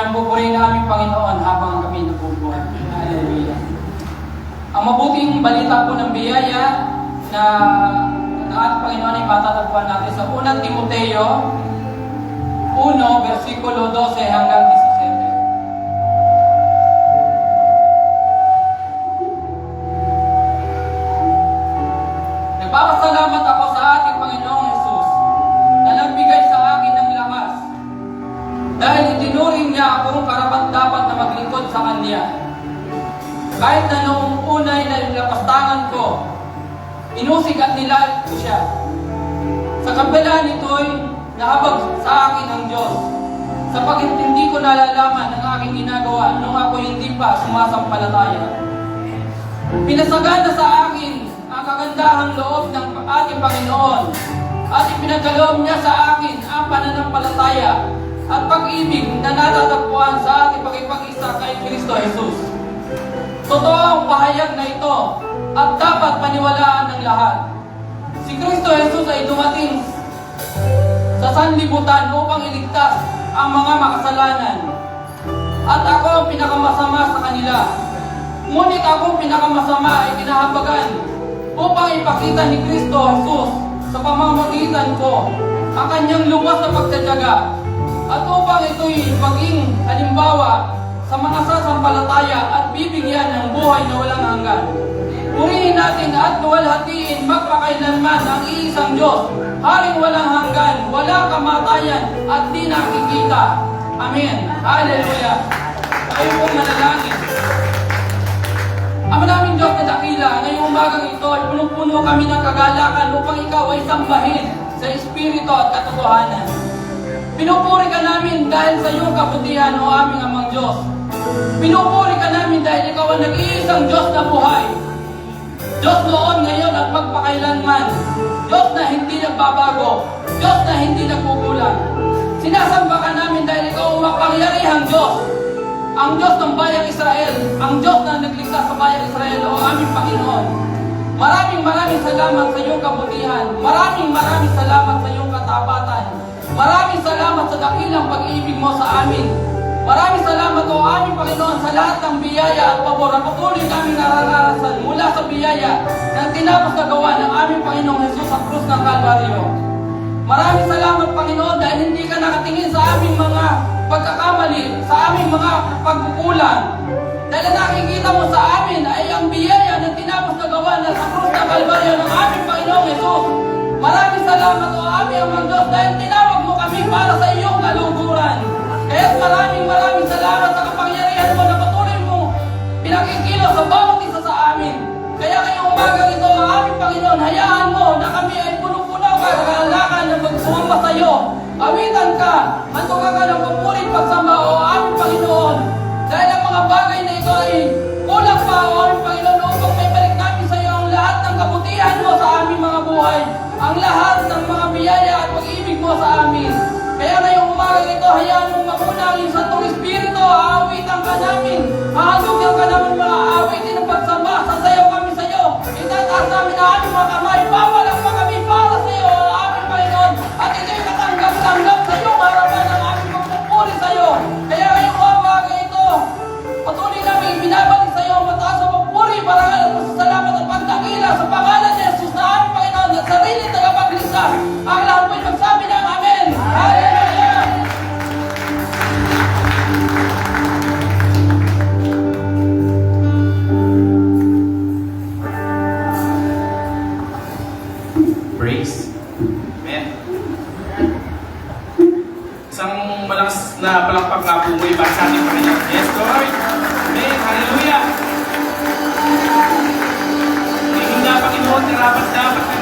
namin pupurihin ang aming Panginoon habang kami nabubuhay. Hallelujah. Ang mabuting balita po ng biyaya na na ating Panginoon ay matatagpuan natin sa unang Timoteo 1, versikulo 12 hanggang sa Kanya. Kahit na noong unay na lapastangan ko, inusig at nilalit ko siya. Sa kabila nito'y nahabag sa akin ang Diyos sapagkat hindi ko nalalaman ang aking ginagawa nung ako hindi pa sumasampalataya. Pinasagana sa akin ang kagandahang loob ng ating Panginoon at ipinagkaloob niya sa akin ang pananampalataya at pag-ibig na natatagpuan sa ating pagkipag-isa kay Kristo Jesus. Totoo ang pahayag na ito at dapat paniwalaan ng lahat. Si Kristo Jesus ay dumating sa sanlibutan upang iligtas ang mga makasalanan. At ako ang pinakamasama sa kanila. Ngunit ako pinakamasama ay kinahabagan upang ipakita ni Kristo Jesus sa pamamagitan ko ang kanyang lubos na pagtatyaga at upang ito'y maging halimbawa sa mga sasampalataya at bibigyan ng buhay na walang hanggan. Purihin natin at luwalhatiin magpakailanman ang iisang Diyos, Haring walang hanggan, walang kamatayan at di nakikita. Amen. Hallelujah. Kayo pong manalangin. Ama naming Diyos na dakila, ngayong umagang ito ay punong-puno kami ng kagalakan upang ikaw ay sambahin sa Espiritu at katotohanan. Pinupuri ka namin dahil sa iyong kabutihan o aming amang Diyos. Pinupuri ka namin dahil ikaw ang nag-iisang Diyos na buhay. Diyos noon, ngayon at magpakailanman. Diyos na hindi nagbabago. Diyos na hindi nagkukulang. Sinasamba ka namin dahil ikaw ang mapangyarihang Diyos. Ang Diyos ng bayang Israel, ang Diyos na nagligtas sa bayang Israel o aming Panginoon. Maraming maraming salamat sa iyong kabutihan. Maraming maraming salamat sa iyong katapatan. Maraming salamat sa dakilang pag-ibig mo sa amin. Maraming salamat o aming Panginoon sa lahat ng biyaya at pabor na patuloy namin nararanasan mula sa biyaya ng tinapos na gawa ng aming Panginoong Jesus sa krus ng Kalbaryo. Maraming salamat Panginoon dahil hindi ka nakatingin sa aming mga pagkakamali, sa aming mga pagkukulang. Dahil ang nakikita mo sa amin ay ang biyaya ng tinapos na gawa na sa krus ng Kalbaryo ng aming Panginoong Jesus. Maraming salamat o aming amang Diyos dahil Panginoon, hayaan mo na kami ay punong-puno ka ng kaalakan na magsumpa sa iyo. Awitan ka, hantukan ka ng pagpulit pagsamba o aming Panginoon. Dahil ang mga bagay na ito ay Bye. Isang malakas na palakpak na bumoy para sa ating Panginoon. Yes, Lord. Amen. Hallelujah. Hindi na, Panginoon, karapat dapat na